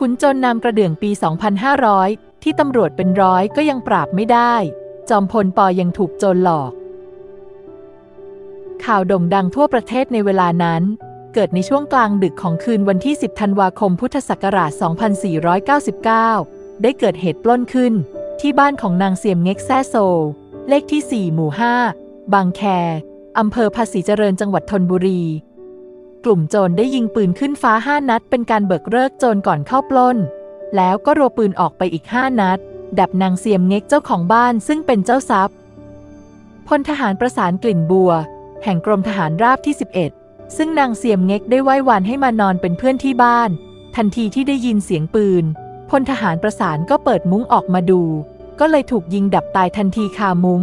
ขุนโจรนำกระเดื่องปี 2500 ที่ตำรวจเป็นร้อยก็ยังปราบไม่ได้ จอมพลปอยังถูกโจรหลอก ข่าวโด่งดังทั่วประเทศในเวลานั้น เกิดในช่วงกลางดึกของคืนวันที่ 10 ธันวาคม พุทธศักราช 2499 ได้เกิดเหตุปล้นขึ้น ที่บ้านของนางเสียมเง็กแซโซ เลขที่ 4 หมู่ 5 บางแค อำเภอภาษีเจริญจังหวัดธนบุรี กลุ่มโจรได้ยิงปืนขึ้นฟ้าห้านัด เป็นการเบิกเลิกโจรก่อนเข้าปล้น แล้วก็รัวปืนออกไปอีกห้านัด ดับนางเสียมเง็กเจ้าของบ้านซึ่งเป็นเจ้าทรัพย์พลทหารประสานกลิ่นบัว แห่งกรมทหารราบที่ 11 ซึ่งนางเสียมเง็กได้ไหว้วานให้มานอนเป็นเพื่อนที่บ้าน ทันทีที่ได้ยินเสียงปืนพลทหารประสานก็เปิดมุ้งออกมาดู ก็เลยถูกยิงดับตายทันทีคามุ้ง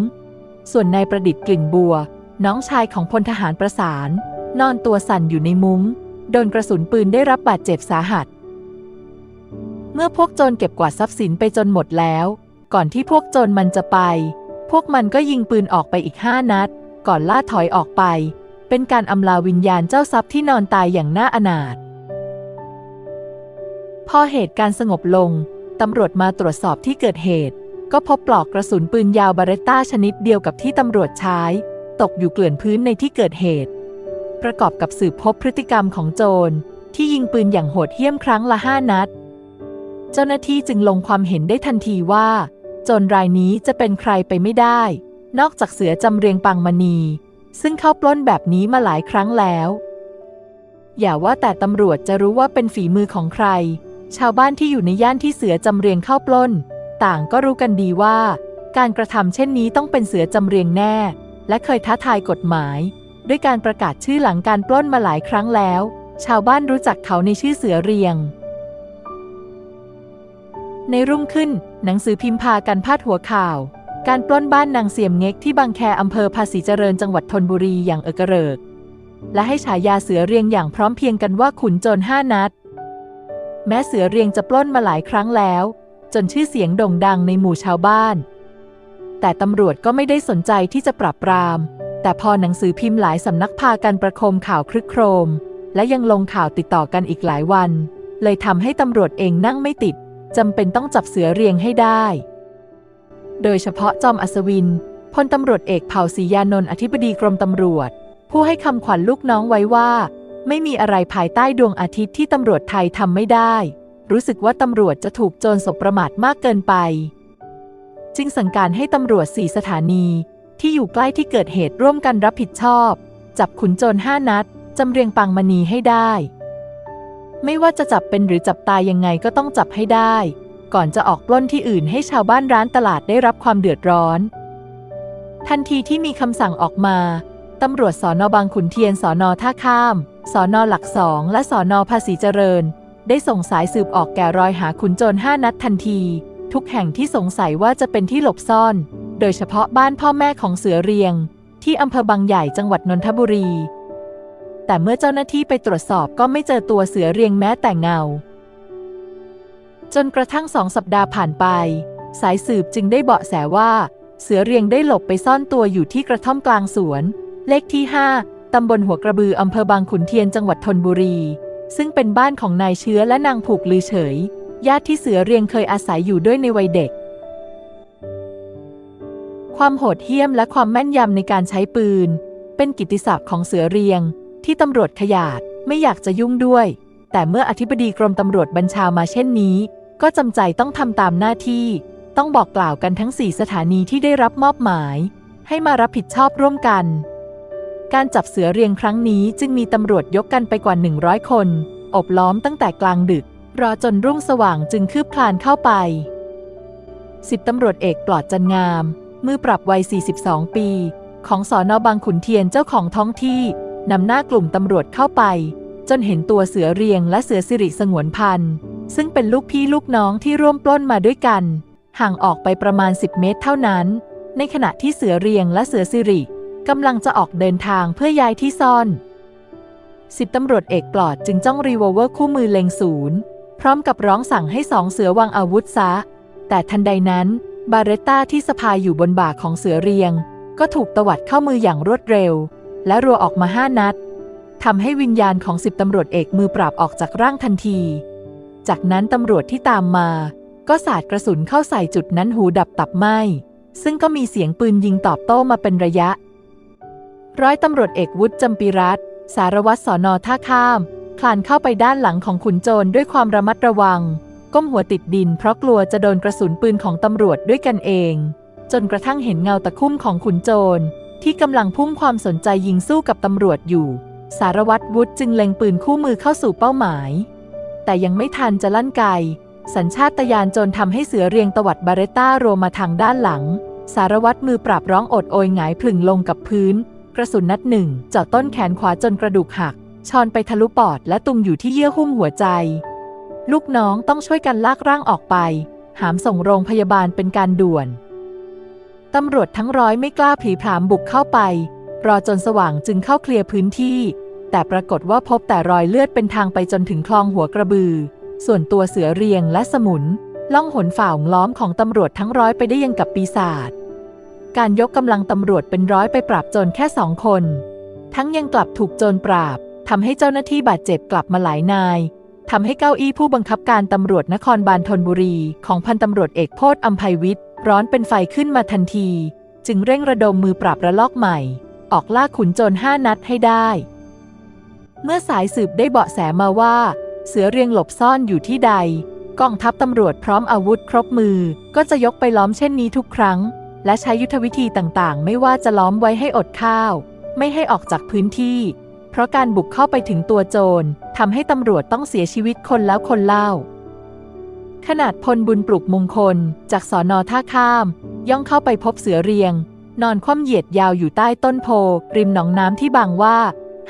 ส่วนนายประดิษฐ์กลิ่นบัว น้องชายของพลทหารประสาน นอนตัวสั่นอยู่ในมุง้ง โดนกระสุนปืนได้รับบาดเจ็บสาหัส เมื่อพวกโจรเก็บกวาดทรัพย์สินไปจนหมดแล้ว ก่อนที่พวกโจรมันจะไป พวกมันก็ยิงปืนออกไปอีกห้านัด ก่อนล่าถอยออกไป เป็นการอำลาวิญญาณเจ้าทรัพย์ที่นอนตายอย่างน่าอนาถพอเหตุการณ์สงบลง ตำรวจมาตรวจสอบที่เกิดเหตุ ก็พบปลอกกระสุนปืนยาวบาเรตต้าชนิดเดียวกับที่ตำรวจใช้ ตกอยู่เกลื่อนพื้นในที่เกิดเหตุ ประกอบกับสืบพบพฤติกรรมของโจร ที่ยิงปืนอย่างโหดเหี้ยมครั้งละห้านัด เจ้าหน้าที่จึงลงความเห็นได้ทันทีว่า โจรรายนี้จะเป็นใครไปไม่ได้ นอกจากเสือจำเรียงปังมณี ซึ่งเข้าปล้นแบบนี้มาหลายครั้งแล้ว อย่าว่าแต่ตำรวจจะรู้ว่าเป็นฝีมือของใคร ชาวบ้านที่อยู่ในย่านที่เสือจำเรียงเข้าปล้น ต่างก็รู้กันดีว่า การกระทำเช่นนี้ต้องเป็นเสือจำเรียงแน่ และเคยท้าทายกฎหมาย ด้วยการประกาศชื่อหลังการปล้นมาหลายครั้งแล้ว ชาวบ้านรู้จักเขาในชื่อเสือเรียง ในรุ่งขึ้น หนังสือพิมพ์พากันพาดหัวข่าว การปล้นบ้านนางเสียมเง็กที่บางแคอำเภอภาษีเจริญจังหวัดธนบุรีอย่างเอกระเริก และให้ฉายาเสือเรียงอย่างพร้อมเพียงกันว่าขุนโจรห้านัด แม้เสือเรียงจะปล้นมาหลายครั้งแล้ว จนชื่อเสียงโด่งดังในหมู่ชาวบ้าน แต่ตำรวจก็ไม่ได้สนใจที่จะปราบปราม แต่พอหนังสือพิมพ์หลายสำนักพากันประโคมข่าวครึกโครม และยังลงข่าวติดต่อกันอีกหลายวัน เลยทำให้ตำรวจเองนั่งไม่ติดจำเป็นต้องจับเสือเรียงให้ได้ โดยเฉพาะจอมอัศวินพลตำรวจเอกเผ่าศรียานนท์อธิบดีกรมตำรวจ ผู้ให้คำขวัญลูกน้องไว้ว่า ไม่มีอะไรภายใต้ดวงอาทิตย์ที่ตำรวจไทยทำไม่ได้ รู้สึกว่าตำรวจจะถูกโจรสบประมาทมากเกินไป จึงสั่งการให้ตำรวจสี่สถานี ที่อยู่ใกล้ที่เกิดเหตุร่วมกันรับผิดชอบ จับขุนโจรห้านัดจำเรียงปังมณีให้ได้ ไม่ว่าจะจับเป็นหรือจับตายยังไงก็ต้องจับให้ได้ ก่อนจะออกปล้นที่อื่นให้ชาวบ้านร้านตลาดได้รับความเดือดร้อน ทันทีที่มีคำสั่งออกมาตำรวจสอนอบางขุนเทียนสอนอท่าข้าม สอนอหลักสอง และสอนอภาษีเจริญ ได้ส่งสายสืบออกแก่รอยหาขุนโจรห้านัดทันที ทุกแห่งที่สงสัยว่าจะเป็นที่หลบซ่อน โดยเฉพาะบ้านพ่อแม่ของเสือเรียง ที่อำเภอบางใหญ่จังหวัดนนทบุรี แต่เมื่อเจ้าหน้าที่ไปตรวจสอบก็ไม่เจอตัวเสือเรียงแม้แต่เงา จนกระทั่งสองสัปดาห์ผ่านไป สายสืบจึงได้เบาะแสว่า เสือเรียงได้หลบไปซ่อนตัวอยู่ที่กระท่อมกลางสวน เลขที่ 5 ตำบลหัวกระบืออำเภอบางขุนเทียนจังหวัดธนบุรี ซึ่งเป็นบ้านของนายเชื้อและนางผูกลือเฉย ญาติที่เสือเรียงเคยอาศัยอยู่ด้วยในวัยเด็ก ความโหดเหี้ยมและความแม่นยำในการใช้ปืน เป็นกิตติศัพท์ของเสือเรียง ที่ตำรวจขยาดไม่อยากจะยุ่งด้วย แต่เมื่ออธิบดีกรมตำรวจบัญชามาเช่นนี้ ก็จำใจต้องทำตามหน้าที่ ต้องบอกกล่าวกันทั้ง 4 สถานีที่ได้รับมอบหมาย ให้มารับผิดชอบร่วมกัน การจับเสือเรียงครั้งนี้จึงมีตำรวจยกกันไปกว่า 100 คน อบล้อมตั้งแต่กลางดึก รอจนรุ่งสว่างจึงคืบคลานเข้าไปสิบตำรวจเอกปลอดจันงาม มือปรับวัย 42 ปี ของสอนอบางขุนเทียนเจ้าของท้องที่นำหน้ากลุ่มตำรวจเข้าไป จนเห็นตัวเสือเรียงและเสือสิริสงวนพันธ์ซึ่งเป็นลูกพี่ลูกน้องที่ร่วมปล้นมาด้วยกัน ห่างออกไปประมาณ 10 เมตรเท่านั้น ในขณะที่เสือเรียงและเสือสิริกำลังจะออกเดินทางเพื่อย้ายที่ซ่อนสิบตำรวจเอกปลอดจึงจ้องรีวลเวอร์คู่มือเล็งศูนย์ พร้อมกับร้องสั่งให้สองเสือวางอาวุธซะ แต่ทันใดนั้น บาเรตต้าที่สะพายอยู่บนบ่าของเสือเรียง ก็ถูกตวัดเข้ามืออย่างรวดเร็ว และรัวออกมาห้านัดทำให้วิญญาณของสิบตำรวจเอกมือปราบออกจากร่างทันที จากนั้นตำรวจที่ตามมา ก็สาดกระสุนเข้าใส่จุดนั้นหูดับตับไหมซึ่งก็มีเสียงปืนยิงตอบโต้มาเป็นระยะ ร้อยตำรวจเอกวุฒิจำปีรัตสารวัตรสอนอท่าข้าม คลานเข้าไปด้านหลังของขุนโจรด้วยความระมัดระวัง ก้มหัวติดดินเพราะกลัวจะโดนกระสุนปืนของตำรวจด้วยกันเอง จนกระทั่งเห็นเงาตะคุ่มของขุนโจร ที่กำลังพุ่งความสนใจยิงสู้กับตำรวจอยู่ สารวัตรวุฒิจึงเล็งปืนคู่มือเข้าสู่เป้าหมาย แต่ยังไม่ทันจะลั่นไกสัญชาตญาณโจรทำให้เสือเรียงตวัดบาเรต้าโรมาทางด้านหลัง สารวัตรมือปราบร้องอดโอยหงายพลึงลงกับพื้น กระสุนนัดหนึ่งเจาะต้นแขนขวาจนกระดูกหักชอนไปทะลุปอดและตุงอยู่ที่เยื่อหุ้มหัวใจ ลูกน้องต้องช่วยกันลากร่างออกไป หามส่งโรงพยาบาลเป็นการด่วน ตำรวจทั้งร้อยไม่กล้าผีผามบุกเข้าไป รอจนสว่างจึงเข้าเคลียร์พื้นที่ แต่ปรากฏว่าพบแต่รอยเลือดเป็นทางไปจนถึงคลองหัวกระบือ ส่วนตัวเสือเรียงและสมุน ล่องหนฝ่าล้อมของตำรวจทั้งร้อยไปได้ยังกับปีศาจ การยกกำลังตำรวจเป็นร้อยไปปราบโจรแค่สองคน ทั้งยังกลับถูกโจรปราบทำให้เจ้าหน้าที่บาดเจ็บกลับมาหลายนาย ทำให้เก้าอี้ผู้บังคับการตำรวจนครบาลธนบุรี ของพันตำรวจเอกโพธอัมภัยวิทย์ร้อนเป็นไฟขึ้นมาทันที จึงเร่งระดมมือปราบระลอกใหม่ ออกล่าขุนโจรห้านัดให้ได้ เมื่อสายสืบได้เบาะแสมาว่า เสือเรียงหลบซ่อนอยู่ที่ใด กองทัพตำรวจพร้อมอาวุธครบมือ ก็จะยกไปล้อมเช่นนี้ทุกครั้ง และใช้ยุทธวิธีต่างๆ ไม่ว่าจะล้อมไว้ให้อดข้าว ไม่ให้ออกจากพื้นที่ เพราะการบุกเข้าไปถึงตัวโจรทำให้ตำรวจต้องเสียชีวิตคนแล้วคนเล่า ขนาดพลบุญปลุกมงคล จากสอนอท่าข้าม ย่องเข้าไปพบเสือเรียง นอนคว่ำเหยียดยาวอยู่ใต้ต้นโพ ริมหนองน้ำที่บางว่า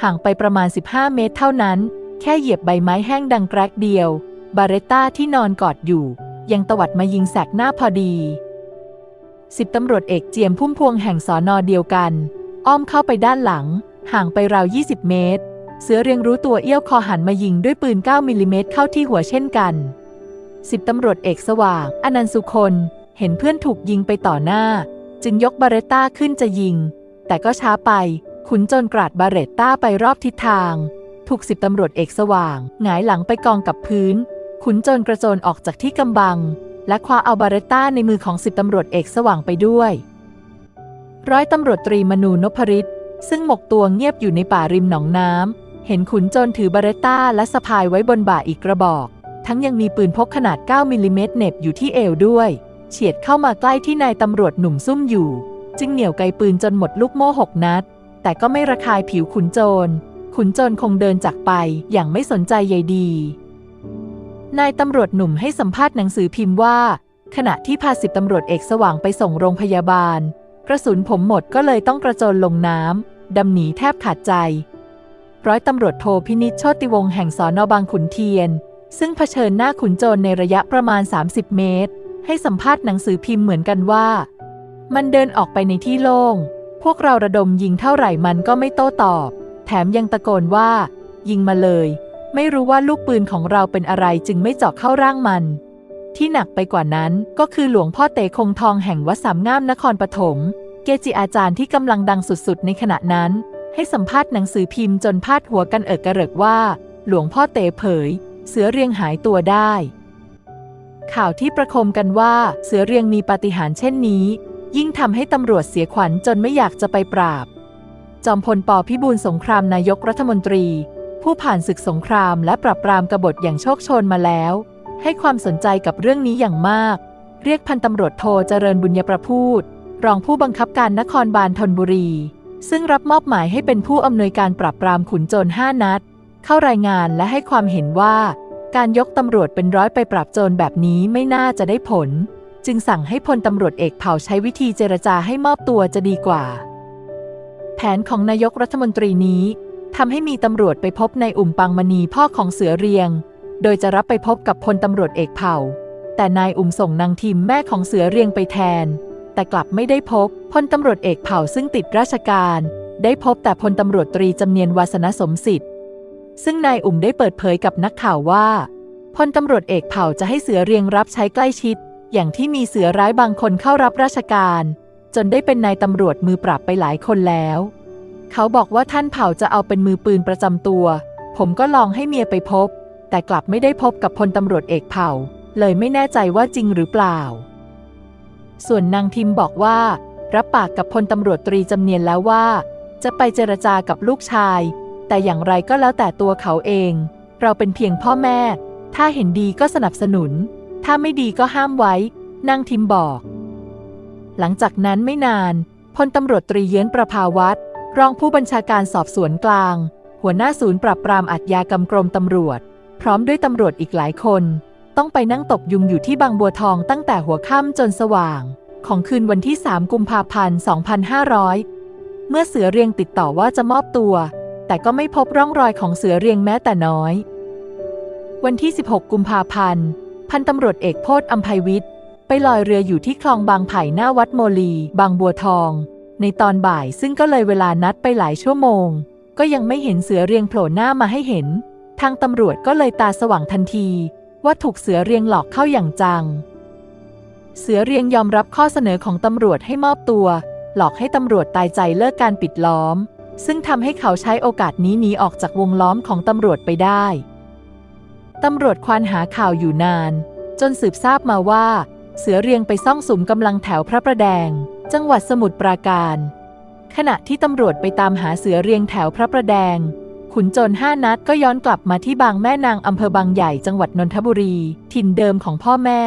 ห่างไปประมาณ 15 เมตรเท่านั้น แค่เหยียบใบไม้แห้งดังแกรกเดียว บาเรต้าที่นอนกอดอยู่ ยังตวัดมายิงแสกหน้าพอดีสิบตำรวจเอกเจียมพุ่มพวงแห่งสอนอเดียวกัน อ้อมเข้าไปด้านหลัง ห่างไปราว 20 เมตร เสือเรียงรู้ตัวเอี้ยวคอหันมายิงด้วยปืน 9 มิลลิเมตรเข้าที่หัวเช่นกันสิบตำรวจเอกสว่าง อนันตสุคนเห็นเพื่อนถูกยิงไปต่อหน้า จึงยกบาเรต้าขึ้นจะยิง แต่ก็ช้าไป ขุนจนกราดบาเรต้าไปรอบทิศทาง ถูกสิบตำรวจเอกสว่าง หงายหลังไปกองกับพื้น ขุนจนกระโจนออกจากที่กำบัง และคว้าเอาบาเรต้าในมือของสิบตำรวจเอกสว่างไปด้วย ร้อยตำรวจตรีมนูนพริต ซึ่งหมกตัวเงียบอยู่ในป่าริมหนองน้ำ เห็นขุนโจรถือบาเรต้าและสะพายไว้บนบ่าอีกกระบอก ทั้งยังมีปืนพกขนาด 9 มิลลิเมตรเน็บอยู่ที่เอวด้วย เฉียดเข้ามาใกล้ที่นายตำรวจหนุ่มซุ่มอยู่ จึงเหนี่ยวไกปืนจนหมดลูกโม่หกนัด แต่ก็ไม่ระคายผิวขุนโจร ขุนโจรคงเดินจากไปอย่างไม่สนใจใยดี นายตำรวจหนุ่มให้สัมภาษณ์หนังสือพิมพ์ว่า ขณะที่พาสิบตำรวจเอกสว่างไปส่งโรงพยาบาล กระสุนผมหมดก็เลยต้องกระโจนลงน้ำ ดำหนีแทบขาดใจ ร้อยตำรวจโทพินิจโชติวงศ์แห่งสอนอบางขุนเทียน ซึ่งเผชิญหน้าขุนโจรในระยะประมาณ 30 เมตร ให้สัมภาษณ์หนังสือพิมพ์เหมือนกันว่า มันเดินออกไปในที่โล่ง พวกเราระดมยิงเท่าไหร่มันก็ไม่โต้ตอบ แถมยังตะโกนว่า ยิงมาเลย ไม่รู้ว่าลูกปืนของเราเป็นอะไรจึงไม่เจาะเข้าร่างมัน ที่หนักไปกว่านั้นก็คือหลวงพ่อเตคงทองแห่งวัดสามงามนครปฐม เกจิอาจารย์ที่กำลังดังสุดๆ ในขณะนั้น ให้สัมภาษณ์หนังสือพิมพ์จนพาดหัวกันเอิกกระเริกว่า หลวงพ่อเตเผย เสือเรียงหายตัวได้ ข่าวที่ประคมกันว่าเสือเรียงมีปาฏิหาริย์เช่นนี้ ยิ่งทำให้ตำรวจเสียขวัญจนไม่อยากจะไปปราบ จอมพลปพิบูลสงครามนายกรัฐมนตรี ผู้ผ่านศึกสงครามและปราบปรามกบฏอย่างโชคชนมาแล้ว ให้ความสนใจกับเรื่องนี้อย่างมาก เรียกพันตำรวจโทเจริญบุญยประพูด รองผู้บังคับการนครบาลธนบุรี ซึ่งรับมอบหมายให้เป็นผู้อำนวยการปราบปรามขุนโจรห้านัด เข้ารายงานและให้ความเห็นว่า การยกตำรวจเป็นร้อยไปปราบโจรแบบนี้ไม่น่าจะได้ผล จึงสั่งให้พลตำรวจเอกเผ่าใช้วิธีเจรจาให้มอบตัวจะดีกว่า แผนของนายกรัฐมนตรีนี้ทำให้มีตำรวจไปพบในอุ่มปังมณีพ่อของเสือเรียง โดยจะรับไปพบกับพลตำรวจเอกเผ่า แต่นายอุ่มส่งนางทิมแม่ของเสือเรียงไปแทน แต่กลับไม่ได้พบพลตำรวจเอกเผ่าซึ่งติดราชการ ได้พบแต่พลตำรวจตรีจำเนียนวาสนสมสิทธิ์ ซึ่งนายอุ่มได้เปิดเผยกับนักข่าวว่าพลตำรวจเอกเผ่าจะให้เสือเรียงรับใช้ใกล้ชิด อย่างที่มีเสือร้ายบางคนเข้ารับราชการ จนได้เป็นนายตำรวจมือปราบไปหลายคนแล้ว เขาบอกว่าท่านเผ่าจะเอาเป็นมือปืนประจำตัว ผมก็ลองให้เมียไปพบ แต่กลับไม่ได้พบกับพลตำรวจเอกเผ่า เลยไม่แน่ใจว่าจริงหรือเปล่า ส่วนนางทิมบอกว่า รับปากกับพลตำรวจตรีจำเนียนแล้วว่า จะไปเจรจากับลูกชาย แต่อย่างไรก็แล้วแต่ตัวเขาเอง เราเป็นเพียงพ่อแม่ ถ้าเห็นดีก็สนับสนุน ถ้าไม่ดีก็ห้ามไว้ นางทิมบอก หลังจากนั้นไม่นานพลตำรวจตรีเยื้อนประภาวัตรรองผู้บัญชาการสอบสวนกลาง หัวหน้าศูนย์ปราบปรามอาชญากรรมกรมตำรวจ พร้อมด้วยตำรวจอีกหลายคน ต้องไปนั่งตกยุงอยู่ที่บางบัวทองตั้งแต่หัวค่ำจนสว่าง ของคืนวันที่ 3 กุมภาพันธ์ 2500 เมื่อเสือเรียงติดต่อว่าจะมอบตัว แต่ก็ไม่พบร่องรอยของเสือเรียงแม้แต่น้อย วันที่ 16 กุมภาพันธ์ พันตำรวจเอกโพธิ์อัมภัยวิทย์ ไปลอยเรืออยู่ที่คลองบางไผ่หน้าวัดโมลี บางบัวทอง ในตอนบ่ายซึ่งก็เลยเวลานัดไปหลายชั่วโมง ก็ยังไม่เห็นเสือเรียงโผล่หน้ามาให้เห็น ทางตำรวจก็เลยตาสว่างทันที ว่าถูกเสือเรียงหลอกเข้าอย่างจัง เสือเรียงยอมรับข้อเสนอของตำรวจให้มอบตัว หลอกให้ตำรวจตายใจเลิกการปิดล้อม ซึ่งทำให้เขาใช้โอกาสนี้หนีออกจากวงล้อมของตำรวจไปได้ตำรวจควานหาข่าวอยู่นาน จนสืบทราบมาว่า เสือเรียงไปซ่องสุมกำลังแถวพระประแดง จังหวัดสมุทรปราการ ขณะที่ตำรวจไปตามหาเสือเรียงแถวพระประแดง ขุนโจรห้านัดก็ย้อนกลับมาที่บางแม่นางอำเภอบางใหญ่จังหวัดนนทบุรี ถิ่นเดิมของพ่อแม่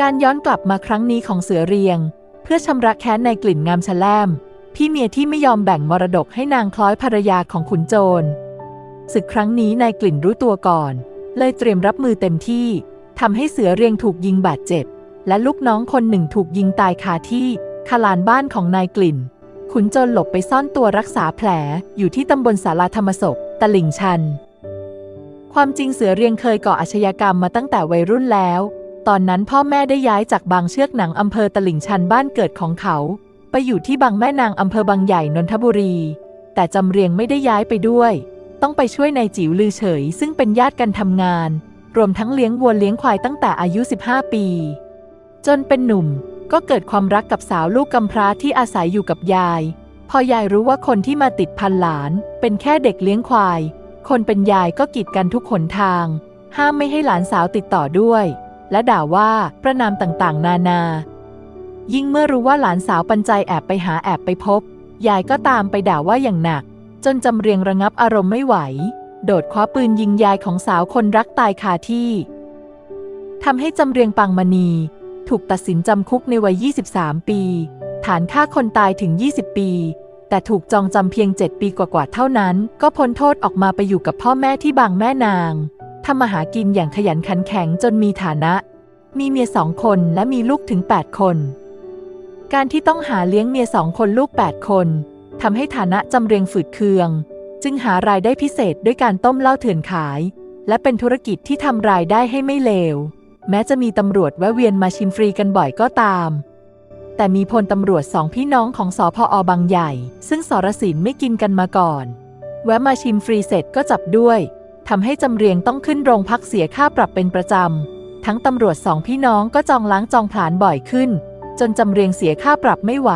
การย้อนกลับมาครั้งนี้ของเสือเรียง เพื่อชำระแค้นในกลิ่นงามแฉลม พี่เมียที่ไม่ยอมแบ่งมรดกให้นางคล้อยภรรยาของขุนโจรศึกครั้งนี้นายกลิ่นรู้ตัวก่อน เลยเตรียมรับมือเต็มที่ทำให้เสือเรียงถูกยิงบาดเจ็บ และลูกน้องคนหนึ่งถูกยิงตายคาที่คาลานบ้านของนายกลิ่น ขุนโจรหลบไปซ่อนตัวรักษาแผลอยู่ที่ตำบลสาราธรรมศพตลิ่งชัน ความจริงเสือเรียงเคยก่ออาชญากรรมมาตั้งแต่วัยรุ่นแล้ว ตอนนั้นพ่อแม่ได้ย้ายจากบางเชือกหนังอำเภอตลิ่งชันบ้านเกิดของเขา ไปอยู่ที่บางแม่นางอำเภอบางใหญ่นนทบุรี แต่จำเรียงไม่ได้ย้ายไปด้วย ต้องไปช่วยนายจิ๋วลือเฉย ซึ่งเป็นญาติกันทำงาน รวมทั้งเลี้ยงวัวเลี้ยงควายตั้งแต่อายุ 15 ปี จนเป็นหนุ่ม ก็เกิดความรักกับสาวลูกกำพร้าที่อาศัยอยู่กับยาย พอยายรู้ว่าคนที่มาติดพันหลาน เป็นแค่เด็กเลี้ยงควาย คนเป็นยายก็กีดกันทุกหนทาง ห้ามไม่ให้หลานสาวติดต่อด้วย และด่าว่าประนามต่างๆ นานา ยิ่งเมื่อรู้ว่าหลานสาวปัญใจแอบไปหาแอบไปพบ ยายก็ตามไปด่าว่าอย่างหนัก จนจำเรียงระงับอารมณ์ไม่ไหว โดดคว้าปืนยิงยายของสาวคนรักตายคาที่ทำให้จำเรียงปังมณี ถูกตัดสินจำคุกในวัย 23 ปี ฐานฆ่าคนตายถึง 20 ปี แต่ถูกจองจำเพียง 7 ปีกว่าๆเท่านั้น ก็พ้นโทษออกมาไปอยู่กับพ่อแม่ที่บางแม่นางทำมาหากินอย่างขยันขันแข็งจนมีฐานะ มีเมียสองคนและมีลูกถึง 8 คน การที่ต้องหาเลี้ยงเมียสองคนลูก 8 คนทำให้ฐานะจำเรียงฝืดเคือง จึงหารายได้พิเศษด้วยการต้มเหล้าเถื่อนขาย และเป็นธุรกิจที่ทำรายได้ให้ไม่เลว แม้จะมีตำรวจแวะเวียนมาชิมฟรีกันบ่อยก็ตาม แต่มีพลตำรวจสองพี่น้องของสอพออบางใหญ่ ซึ่งสรสินไม่กินกันมาก่อน แวะมาชิมฟรีเสร็จก็จับด้วยทำให้จำเรียงต้องขึ้นโรงพักเสียค่าปรับเป็นประจำ ทั้งตำรวจสองพี่น้องก็จองล้างจองผลาญบ่อยขึ้น จนจำเรียงเสียค่าปรับไม่ไหว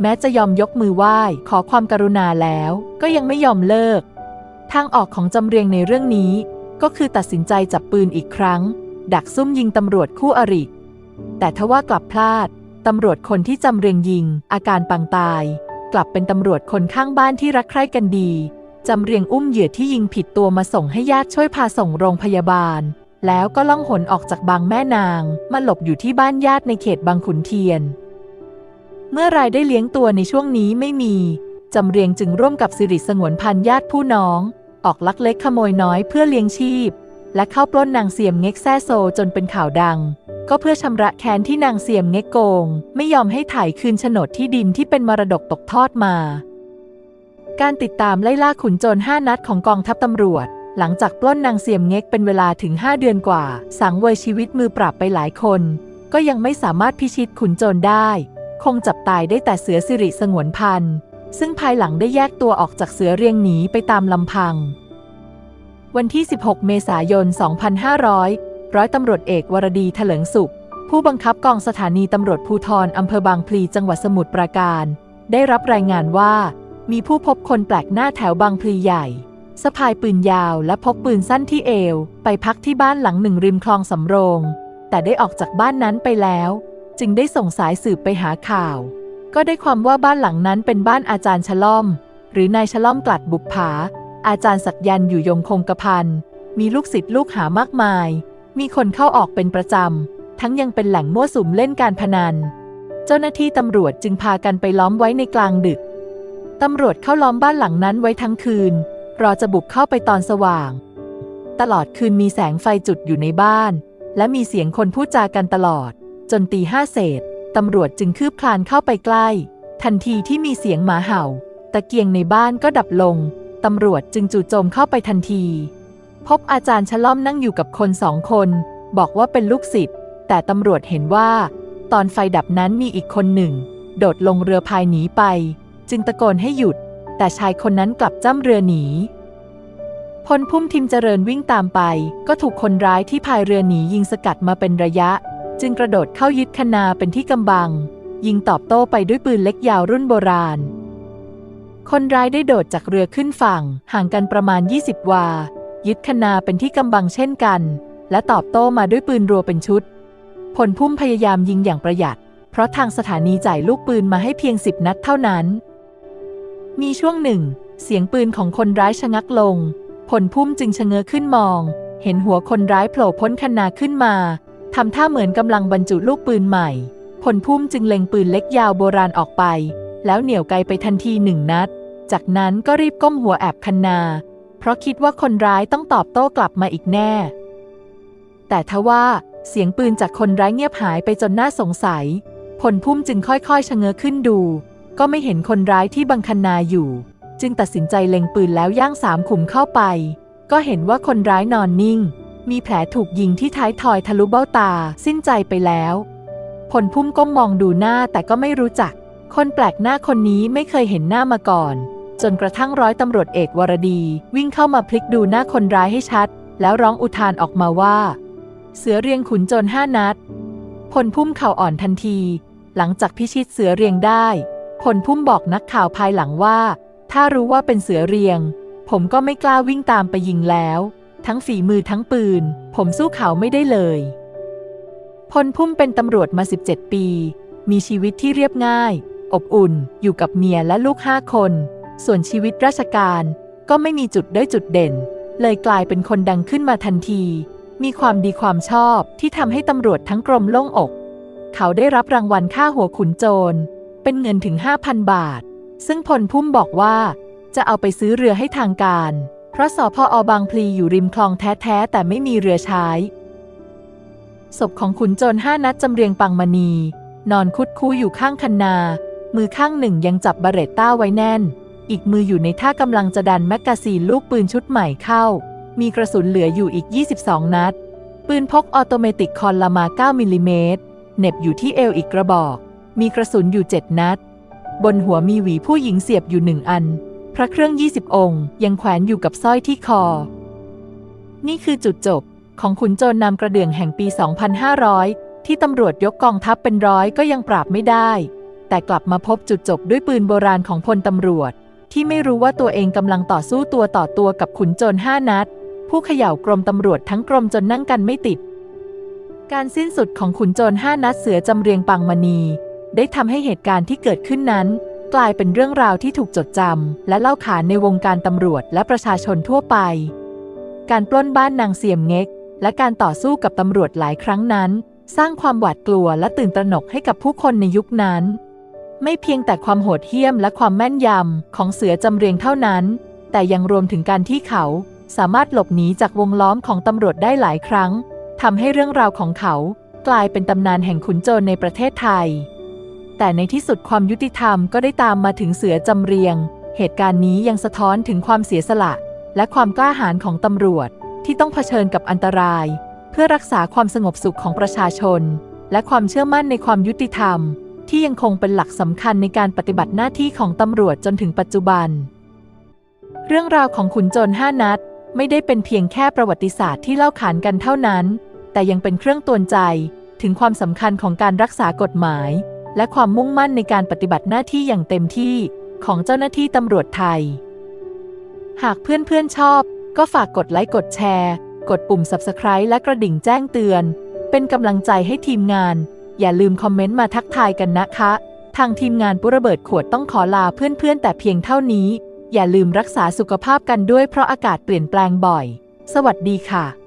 แม้จะยอมยกมือไหว้ขอความกรุณาแล้ว ก็ยังไม่ยอมเลิก ทางออกของจำเรียงในเรื่องนี้ ก็คือตัดสินใจจับปืนอีกครั้ง ดักซุ่มยิงตำรวจคู่อริ แต่ทว่ากลับพลาด ตำรวจคนที่จำเรียงยิง อาการปังตาย กลับเป็นตำรวจคนข้างบ้านที่รักใคร่กันดี จำเรียงอุ้มเหยื่อที่ยิงผิดตัวมาส่งให้ญาติช่วยพาส่งโรงพยาบาล แล้วก็ล่องหนออกจากบางแม่นาง มาหลบอยู่ที่บ้านญาติในเขตบางขุนเทียน เมื่อรายได้เลี้ยงตัวในช่วงนี้ไม่มี จำเรียงจึงร่วมกับสิริสงวนพันญาติผู้น้อง ออกลักเล็กขโมยน้อยเพื่อเลี้ยงชีพ และเข้าปล้นนางเสียมเง็กแซ่โซจนเป็นข่าวดัง ก็เพื่อชำระแค้นที่นางเสียมเง็กโกง ไม่ยอมให้ถ่ายคืนโฉนดที่ดินที่เป็นมรดกตกทอดมา การติดตามไล่ล่าขุนโจร5นัดของกองทัพตำรวจ หลังจากปล้นนางเสียมเง็กเป็นเวลาถึง 5 เดือนกว่า สังเวยชีวิตมือปราบไปหลายคน ก็ยังไม่สามารถพิชิตขุนโจรได้ คงจับตายได้แต่เสือสิริสงวนพันธุ์ซึ่งภายหลังได้แยกตัวออกจากเสือเรียงหนีไปตามลำพัง วันที่ 16 เมษายน 2500 ร้อยตำรวจเอกวรดีเถลิงสุข ผู้บังคับกองสถานีตำรวจภูธรอำเภอบางพลีจังหวัดสมุทรปราการ ได้รับรายงานว่า มีผู้พบคนแปลกหน้าแถวบางพลีใหญ่สะพายปืนยาวและพกปืนสั้นที่เอว ไปพักที่บ้านหลังหนึ่งริมคลองสำโรง แต่ได้ออกจากบ้านนั้นไปแล้ว จึงได้ส่งสายสืบไปหาข่าว ก็ได้ความว่าบ้านหลังนั้นเป็นบ้านอาจารย์ชะล่อม หรือนายชะล่อมกลัดบุปผา อาจารย์ศักยันต์อยู่ยงคงกระพันมีลูกศิษย์ลูกหามากมาย มีคนเข้าออกเป็นประจำ ทั้งยังเป็นแหล่งมั่วสุมเล่นการพนัน เจ้าหน้าที่ตำรวจจึงพากันไปล้อมไว้ในกลางดึก ตำรวจเข้าล้อมบ้านหลังนั้นไว้ทั้งคืน รอจะบุกเข้าไปตอนสว่าง ตลอดคืนมีแสงไฟจุดอยู่ในบ้าน และมีเสียงคนพูดจากันตลอด จนตีห้าเศษตำรวจจึงคืบคลานเข้าไปใกล้ ทันทีที่มีเสียงหมาเห่า ตะเกียงในบ้านก็ดับลง ตำรวจจึงจู่โจมเข้าไปทันที พบอาจารย์ชะล่อมนั่งอยู่กับคนสองคน บอกว่าเป็นลูกศิษย์ แต่ตำรวจเห็นว่า ตอนไฟดับนั้นมีอีกคนหนึ่ง โดดลงเรือพายหนีไป จึงตะโกนให้หยุด แต่ชายคนนั้นกลับจ้ำเรือหนีพลพุ่มทิมเจริญวิ่งตามไป ก็ถูกคนร้ายที่พายเรือหนียิงสกัดมาเป็นระยะ จึงกระโดดเข้ายึดคนาเป็นที่กำบัง ยิงตอบโต้ไปด้วยปืนเล็กยาวรุ่นโบราณ คนร้ายได้โดดจากเรือขึ้นฝั่ง ห่างกันประมาณ 20 วา ยึดคนาเป็นที่กำบังเช่นกัน และตอบโต้มาด้วยปืนรัวเป็นชุดพลพุ่มพยายามยิงอย่างประหยัด เพราะทางสถานีจ่ายลูกปืนมาให้เพียงสิบนัดเท่านั้น มีช่วงหนึ่ง เสียงปืนของคนร้ายชะงักลงพลพุ่มจึงชะเง้อขึ้นมอง เห็นหัวคนร้ายโผล่พ้นคนาขึ้นมาทำท่าเหมือนกำลังบรรจุลูกปืนใหม่พลพุ่มจึงเล็งปืนเล็กยาวโบราณออกไป แล้วเหนี่ยวไกไปทันทีหนึ่งนัด จากนั้นก็รีบก้มหัวแอบคันนา เพราะคิดว่าคนร้ายต้องตอบโต้กลับมาอีกแน่ แต่ทว่าเสียงปืนจากคนร้ายเงียบหายไปจนน่าสงสัย พลพุ่มจึงค่อยๆชะเง้อขึ้นดู ก็ไม่เห็นคนร้ายที่บังคันนาอยู่ จึงตัดสินใจเล็งปืนแล้วย่างสามขุมเข้าไป ก็เห็นว่าคนร้ายนอนนิ่ง มีแผลถูกยิงที่ท้ายทอยทะลุเบ้าตาสิ้นใจไปแล้ว พลพุ่มก้มมองดูหน้าแต่ก็ไม่รู้จัก คนแปลกหน้าคนนี้ไม่เคยเห็นหน้ามาก่อน จนกระทั่งร้อยตำรวจเอกวรดี วิ่งเข้ามาพลิกดูหน้าคนร้ายให้ชัด แล้วร้องอุทานออกมาว่า เสือเรียงขุนโจรห้านัดพลพุ่มเข่าอ่อนทันที หลังจากพิชิตเสือเรียงได้พลพุ่มบอกนักข่าวภายหลังว่า ถ้ารู้ว่าเป็นเสือเรียง ผมก็ไม่กล้าวิ่งตามไปยิงแล้ว ทั้งฝีมือทั้งปืน ผมสู้เขาไม่ได้เลยพลพุ่มเป็นตำรวจมา 17 ปี มีชีวิตที่เรียบง่าย อบอุ่นอยู่กับเมียและลูกห้าคน ส่วนชีวิตราชการก็ไม่มีจุดด้อยจุดเด่น เลยกลายเป็นคนดังขึ้นมาทันที มีความดีความชอบที่ทำให้ตำรวจทั้งกรมโล่งอก เขาได้รับรางวัลค่าหัวขุนโจร เป็นเงินถึง 5,000 บาท ซึ่งพลพุ่มบอกว่า จะเอาไปซื้อเรือให้ทางการ เพราะสพอบางพลีอยู่ริมคลองแท้ๆแต่ไม่มีเรือใช้ ศพของขุนโจรห้านัดจำเรียงปังมณี นอนคุดคู้อยู่ข้างคันนา มือข้างหนึ่งยังจับบาเรตต้าไว้แน่น อีกมืออยู่ในท่ากำลังจะดันแมกกาซีนลูกปืนชุดใหม่เข้า มีกระสุนเหลืออยู่อีก 22 นัด ปืนพกออโตเมติกคอนลามา 9มิลลิเมตรเน็บอยู่ที่เอวอีกกระบอก มีกระสุนอยู่ 7 นัด บนหัวมีหวีผู้หญิงเสียบอยู่หนึ่งอัน พระเครื่อง 20 องค์ ยังแขวนอยู่กับสร้อยที่คอ นี่คือจุดจบของขุนโจรนำกระเดื่องแห่งปี 2500 ที่ตำรวจยกกองทัพเป็นร้อยก็ยังปราบไม่ได้ แต่กลับมาพบจุดจบด้วยปืนโบราณของพลตำรวจ ที่ไม่รู้ว่าตัวเองกำลังต่อสู้ตัวต่อตัวกับขุนโจรห้านัด ผู้เขย่ากรมตำรวจทั้งกรมจนนั่งกันไม่ติด การสิ้นสุดของขุนโจรห้านัดเสือจำเรียงปังมณี ได้ทำให้เหตุการณ์ที่เกิดขึ้นนั้น กลายเป็นเรื่องราวที่ถูกจดจำและเล่าขานในวงการตำรวจและประชาชนทั่วไป การปล้นบ้านนางเสียมเง็ก และการต่อสู้กับตำรวจหลายครั้งนั้น สร้างความหวาดกลัวและตื่นตระหนกให้กับผู้คนในยุคนั้น ไม่เพียงแต่ความโหดเหี้ยมและความแม่นยำของเสือจำเรียงเท่านั้น แต่ยังรวมถึงการที่เขาสามารถหลบหนีจากวงล้อมของตำรวจได้หลายครั้งทำให้เรื่องราวของเขากลายเป็นตำนานแห่งขุนโจรในประเทศไทย แต่ในที่สุดความยุติธรรมก็ได้ตามมาถึงเสือจำเรียง เหตุการณ์นี้ยังสะท้อนถึงความเสียสละ และความกล้าหาญของตำรวจที่ต้องเผชิญกับอันตราย เพื่อรักษาความสงบสุขของประชาชน และความเชื่อมั่นในความยุติธรรม ที่ยังคงเป็นหลักสำคัญในการปฏิบัติหน้าที่ของตำรวจจนถึงปัจจุบัน เรื่องราวของขุนโจรห้านัดไม่ได้เป็นเพียงแค่ประวัติศาสตร์ที่เล่าขานกันเท่านั้น แต่ยังเป็นเครื่องตือนใจถึงความสำคัญของการรักษากฎหมาย และความมุ่งมั่นในการปฏิบัติหน้าที่อย่างเต็มที่ของเจ้าหน้าที่ตำรวจไทย หากเพื่อนๆชอบ ก็ฝากกดไลค์กดแชร์ กดปุ่ม Subscribe และกระดิ่งแจ้งเตือน เป็นกำลังใจให้ทีมงาน อย่าลืมคอมเมนต์มาทักทายกันนะคะ ทางทีมงานปุระเบิดขวดต้องขอลาเพื่อนๆ แต่เพียงเท่านี้ อย่าลืมรักษาสุขภาพกันด้วยเพราะอากาศเปลี่ยนแปลงบ่อย สวัสดีค่ะ